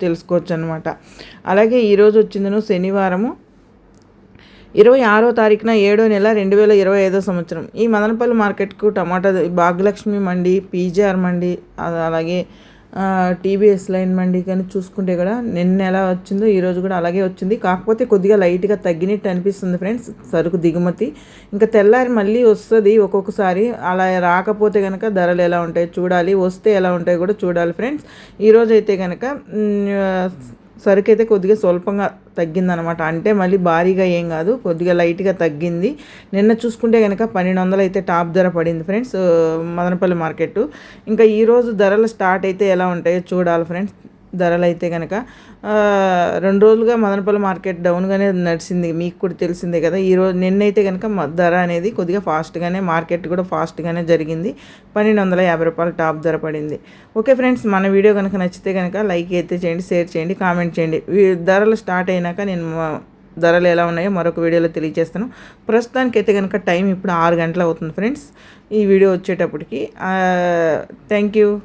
తెలుసుకోవచ్చు అనమాట అలాగే ఈరోజు వచ్చిందను శనివారము. ఇరవై ఆరో తారీఖున ఏడో నెల రెండు వేల ఇరవై ఐదో సంవత్సరం. ఈ మదనపల్లి మార్కెట్కు టమాటా భాగ్యలక్ష్మి మండి పీజీఆర్ మండి అలాగే టీబీఎస్ లైన్ మండి కానీ చూసుకుంటే కూడా నిన్న ఎలా వచ్చిందో ఈరోజు కూడా అలాగే వచ్చింది. కాకపోతే కొద్దిగా లైట్గా తగ్గినట్టు అనిపిస్తుంది ఫ్రెండ్స్ సరుకు దిగుమతి. ఇంకా తెల్లారి మళ్ళీ వస్తుంది ఒక్కొక్కసారి. అలా రాకపోతే కనుక ధరలు ఎలా ఉంటాయో చూడాలి వస్తే ఎలా ఉంటాయో కూడా చూడాలి ఫ్రెండ్స్. ఈరోజు అయితే కనుక సరుకు అయితే కొద్దిగా స్వల్పంగా తగ్గిందనమాట అంటే మళ్ళీ భారీగా ఏం కాదు కొద్దిగా లైట్గా తగ్గింది. నిన్న చూసుకుంటే కనుక పన్నెండు వందలు అయితే టాప్ ధర పడింది ఫ్రెండ్స్ మదనపల్లి మార్కెట్ ఇంకా ఈరోజు ధరలు స్టార్ట్ అయితే ఎలా ఉంటాయో చూడాలి ఫ్రెండ్స్. ధరలు అయితే కనుక రెండు రోజులుగా మదనపల్లి మార్కెట్ డౌన్గానే నడిచింది మీకు కూడా తెలిసిందే కదా ఈరోజు నిన్నైతే కనుక ధర అనేది కొద్దిగా ఫాస్ట్గానే మార్కెట్ కూడా ఫాస్ట్గానే జరిగింది. పన్నెండు వందల యాభై రూపాయలు టాప్ ధర పడింది. ఓకే ఫ్రెండ్స్ మన వీడియో కనుక నచ్చితే కనుక లైక్ అయితే చేయండి షేర్ చేయండి కామెంట్ చేయండి. ధరలు స్టార్ట్ అయినాక నేను మా- ధరలు ఎలా ఉన్నాయో మరొక వీడియోలో తెలియజేస్తాను. ప్రస్తుతానికి అయితే కనుక టైం ఇప్పుడు ఆరు గంటలు అవుతుంది ఫ్రెండ్స్. ఈ వీడియో వచ్చేటప్పటికి థ్యాంక్ యూ.